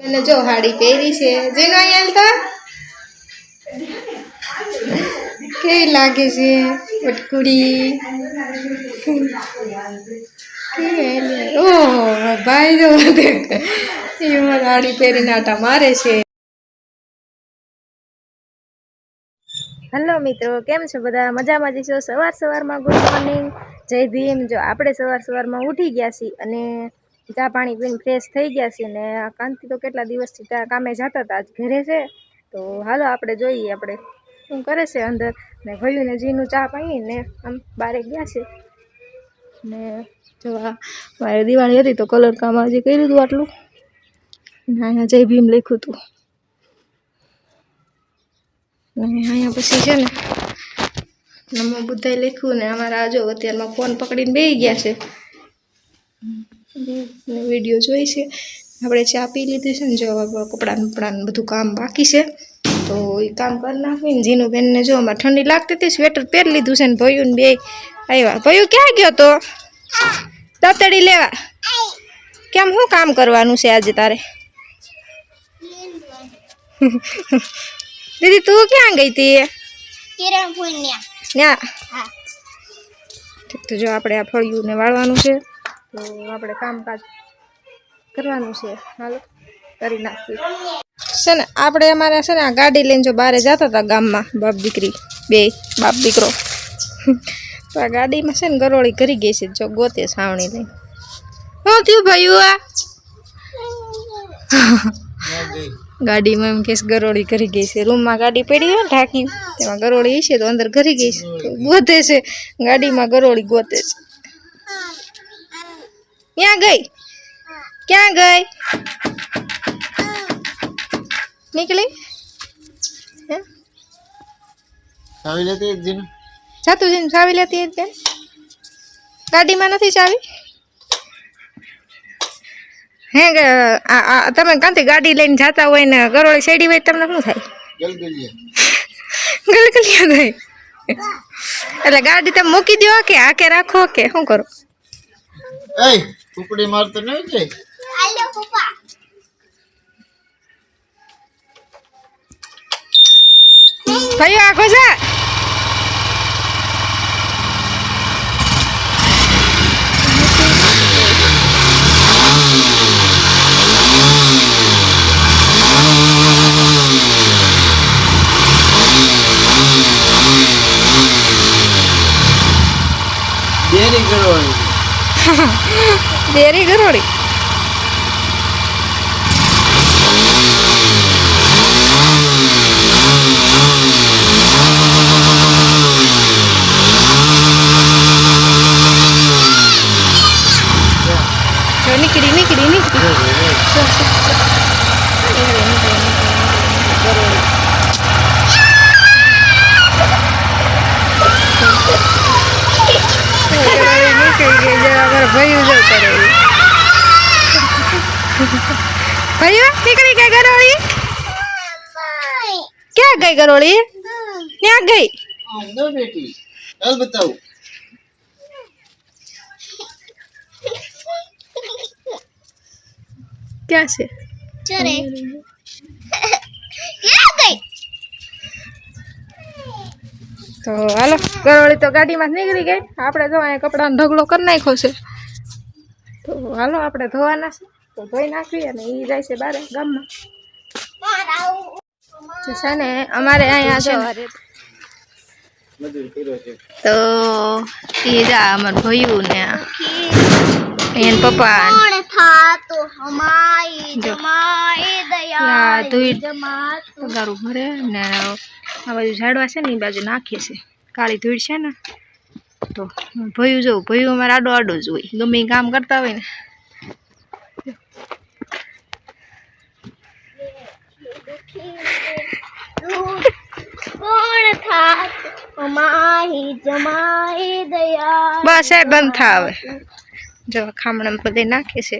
મને જો હાડી પહેરી છે. જેનો અહીંયા તો કેવી લાગે છે? પટકુડી ઓહો, ભાઈ હાડી પહેરીને આટા મારે છે. હેલો મિત્રો, કેમ છો બધા? મજામાં જઈશો સવાર સવારમાં ગુડ મોર્નિંગ જય ભીમ. જો આપણે સવાર સવારમાં ઉઠી ગયા છીએ અને ચા પાણી પીને ફ્રેશ થઈ ગયા છે ને આ કાંતિ તો કેટલા દિવસથી ત્યાં કામે જતા હતા, આજ ઘરે છે. તો હાલો આપણે જોઈએ આપણે, શું કરે છે અંદર? ને ભયું ને જીનું ચા પાણીને આમ બારે ગયા છે. ને જો આ મારે દિવાળી હતી તો કલર કામ આજે કર્યું હતું આટલું. ને અહીંયા જય ભીમ લખ્યું હતું. અને અહીંયા પછી છે ને નમો બુદ્ધાએ લખ્યું ને અમારા જો અત્યારમાં ફોન પકડીને બેસી ગયા છે. ને વીડિયો જોઈ છે. આપણે ચા પી લીધી છે ને જો કપડાં બપડાનું બધું કામ બાકી છે. તો એ કામ કરી નાખીને જીનું બેનને જો અમારે ઠંડી લાગતી હતી સ્વેટર પહેરી લીધું છે ને ભયું બે આવ્યા. ભયું ક્યાં ગયો તો? તતડી લેવા. કેમ શું કામ કરવાનું છે આજે તારે? દીદી તું ક્યાં ગઈ હતી? તો જો આપણે આ ફળિયું ને વાળવાનું છે. તો આપણે કામકાજ કરવાનું છે. હાલો, કરી નાખીએ. છે ને, આપણે અમારે છે ને આ ગાડી લઈને જો બહાર જતા હતા ગામમાં, બાપ દીકરી, બે બાપ દીકરો. તો આ ગાડીમાં છે ને ગરોળી કરી ગઈ છે, જો ગોતે સાવણી લઈને. શું થયું ભાઈ આ ગાડીમાં એમ કેસ ગરોળી કરી ગઈ છે. રૂમમાં ગાડી પડી હોય ઢાંકી તેમાં ગરોળી છે તો અંદર ઘરી ગઈ છે. ગોતે છે. ગાડીમાં ગરોળી ગોતે છે. ક્યાં ગઈ? ક્યાં ગઈ? નીકળી? ચાવી લેતી એક જીનું જાતું જઈને ચાવી લેતી એક બેન. ગાડીમાં નથી ચાવી? હે તમે કાંથી ગાડી લઈને જતા હોય ને ગરોળી શેડી હોય તમને શું થાય? ગલગલિયા. થાય. એટલે ગાડી તમે મૂકી દો કે આકે રાખો કે શું કરો? એ કુકડી મારતો નહીં છે કયું આખો છે? ડેરી કરવાની. દેરી ગરોળી જો નીકળી નીકળી નીકળી જો, જો, જો. નીકળી, નીકળી, નીકળી, ગરોળી. ગરોળી નીકળી ગઈ જરા જો કરે. ભયું નીકળી ગઈ ગરોળી? ક્યાં ગઈ ગરોળી? ક્યાં ગઈ? હા બેટી ચાલ બતાવું. ક્યાં છે? ચરે. ક્યાં ગઈ? તો હાલો ગરોળી તો ગાડીમાં જ નીકળી ગઈ. આપણે જો અહીંયા કપડાનો ઢગલો કરી નાખ્યો છે. હાલો આપણે ધોવાના છે. તો ધોઈ નાખીએ અને એ જાય છે બારે ગામમાં. છે ને અમારે અહીંયા છે તો એ જા અમાર ભયું ને એન પપ્પા પગારું ભરે ને આ બાજુ ઝાડવા છે ને એ બાજુ નાખીએ છે કાળી ધૂળ છે ને તો ભયું જવું, ભયું અમારે આડો આડો જ હોય. ગમે કામ કરતા હોય ને. બસ એ બંધ થા હવે. જો ખામણ બધે નાખે છે.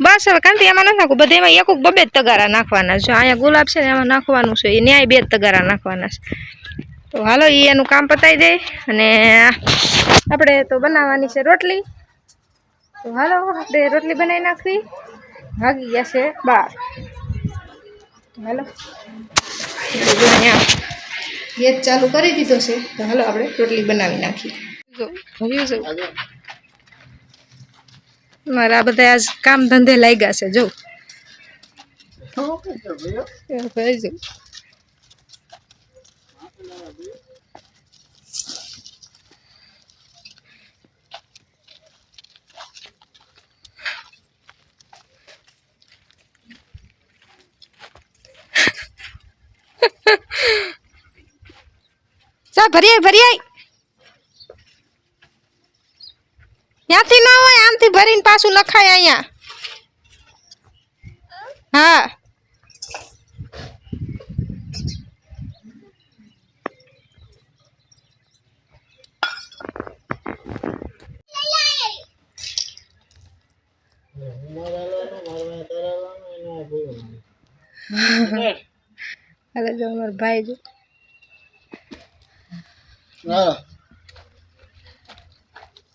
બસ હવે કાંતિ એમાં નથી નાખવું. બધે એમાં એક બબે જ તગારા નાખવાના જો અહીંયા ગુલાબ છે ને, એમાં નાખવાનું છે. એ ન્યાય બે જ તગારા નાખવાના છે. તો હાલો એ એનું કામ પતાવી દે અને આપણે તો બનાવવાની છે રોટલી. તો હાલો આપણે રોટલી બનાવી નાખવી. ભાગી ગયા છે બાર. હાલો. ગેસ ચાલુ કરી દીધો છે. તો હાલો આપણે રોટલી બનાવી નાખીએ જો મારા બધા આજ કામ ધંધે લાગ્યા છે જો. ભાઈ જો. ચા ભરી આય ભરી આય. ત્યાંથી ના હોય આમથી ભરીને પાછું લખાય અહીંયા. હા. હાલો જો અમારો ભાઈ જો હા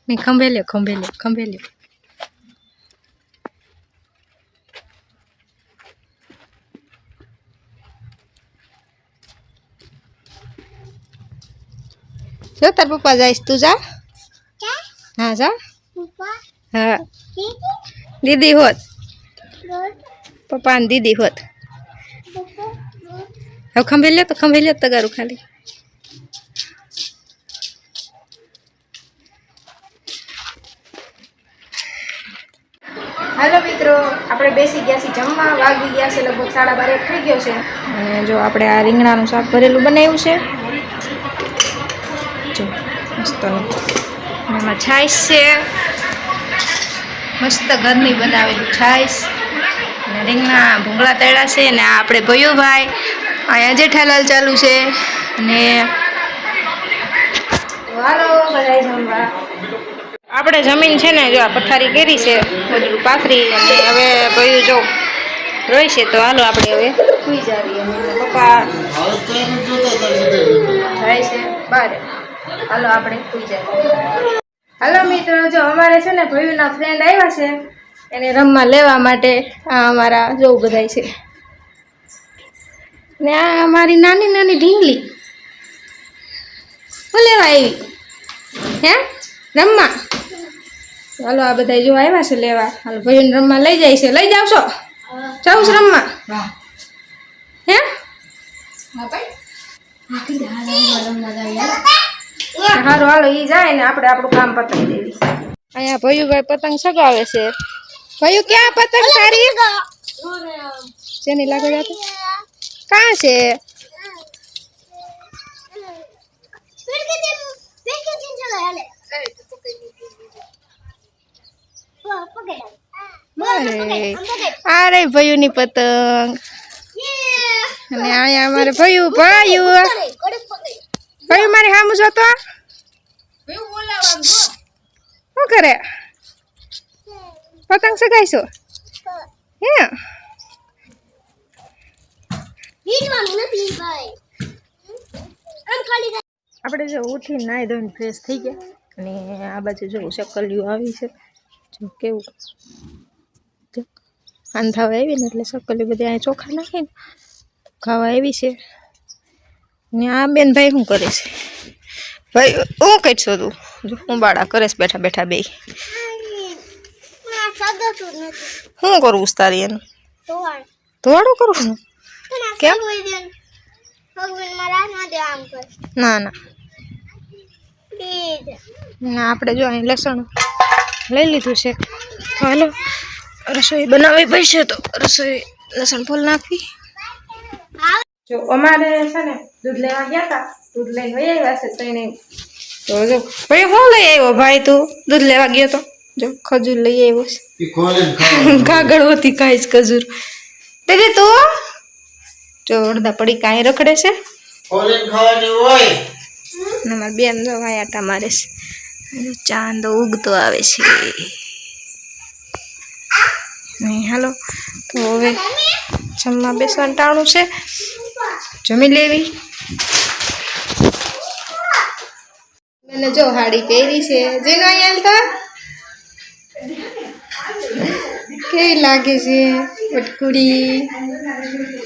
નહીં ખંભે લ્યો ખંભે લ્યો ખંભે લ્યો જો તાર પપ્પા જઈશ તું જા હા જા પપ્પા હા દીદી દીદી હોત રોટ પપ્પા ને દીદી હોત પપ્પા હવે ખંભે લે તો ખંભે લે તગારું ખાલી હાલો મિત્રો આપણે બેસી ગયા છીએ જમવા વાગી ગયા છે લગભગ સાડા બાર થઈ ગયો છે અને જો આપણે આ રીંગણાનું શાક ભરેલું બનાવ્યું છે। જો મસ્તનું અને એમાં છાશ છે। મસ્ત ઘરની બનાવેલું છાશ। અને રીંગણા ભૂંગળા તળ્યા છે અને આપણે ભયુભાઈ અહીંયા જેઠાલાલ ચાલુ છે અને આપણે જમીન છે ને જો આ પથારી કરી છે બધું પાથરી અને હવે ભયું જો રોય છે તો હાલો આપણે હવે સુઈ જાવીએ. પપ્પા જાય છે બારે. હાલો આપણે સુઈ હાલો મિત્રો જો અમારે છે ને ભયુના ફ્રેન્ડ આવ્યા છે એને રમવા લેવા માટે આ અમારા જોવું બધાય છે. ને આ અમારી નાની નાની ઢીંગલી. શું લેવા આવી? હે? રમવા? ચાલો આ બધા જો આવ્યા છે લેવા. હાલ ભયુને રમવા લઈ જાય છે. લઈ જાવ છો જાઉં છું રમવા હે. સારું હાલો એ જાય ને આપણે આપણું કામ પતાવી દેવી. અહીંયા ભયુભાઈ પતંગ સગાવે છે. ભયુ ક્યાં પતંગ સારી જેની લાગે જાતે kasih. Are bayu. Ini ayam mari bayu bayu. Bayu mari hamus atau? Bayu. Oke Yeah. આપણે જો ઉઠી નાહી ધોઈને ફ્રેશ થઈ ગયા. અને આ બાજુ જો સકલિયું આવી છે. જો કેવું. આંધાવ આવી ને એટલે સકલિયું બધી અહીંયા ચોખા નાખીને ખાવા આવી છે. ને આ બેન ભાઈ શું કરે છે? ભાઈ હું કરશો તું? જો હું બાળા કરેશ બેઠા બેઠા બે શું કરવું તારી એનું? ધોવાડું કરવું કેમ? ના દે આમ કર ના ના. આપણે જો અહીં લસણ લઈ લીધું છે. હાલો રસોઈ બનાવવી પડશે તો રસોઈ લસણ ફૂલ નાખવી. જો અમારે છે ને દૂધ લેવા ગયા હતા દૂધ લઈને વહી આવ્યા છે તો એને તો જો ભાઈ શું લઈ આવ્યો ભાઈ તું? દૂધ લેવા ગયો તો? જો ખજૂર લઈ આવ્યો છે. કાગળ હોતી કાંઈ જ ખજૂર. દીદી તું? જો અડધા પડી કાંઈ રખડે છે? મારી બેન જો આટા મારે છે. ચાંદો ઉગતો આવે છે. નહીં હાલો તો હવે જમવા બેસવાનું ટાણું છે. જમી લેવી. મને જો હાડી પહેરી છે. જેનો અહીંયા તો કેવી લાગે છે? પટકુડી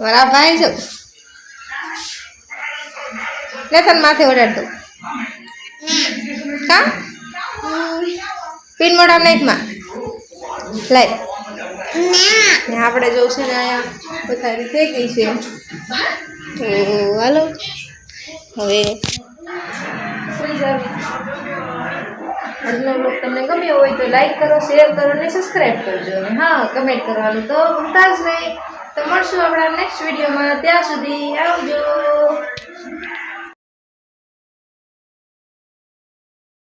મારા ભાઈ જો. લે તને માથે ઓડાડ દઉં. કા? પીન મોઢા નાખમાં. લાય ને આપણે જોઉં છે ને અહીંયા પથારી થઈ ગઈ છે. હાલો. હવે. આજનો બ્લોગ તમને ગમ્યો હોય તો લાઈક કરો શેર કરો અને સબસ્ક્રાઈબ કરજો. અને હા કમેન્ટ કરવાનું તો ભૂલતા જ નહીં. તો મળશું આપણા નેક્સ્ટ વિડીયોમાં ત્યાં સુધી આવજો.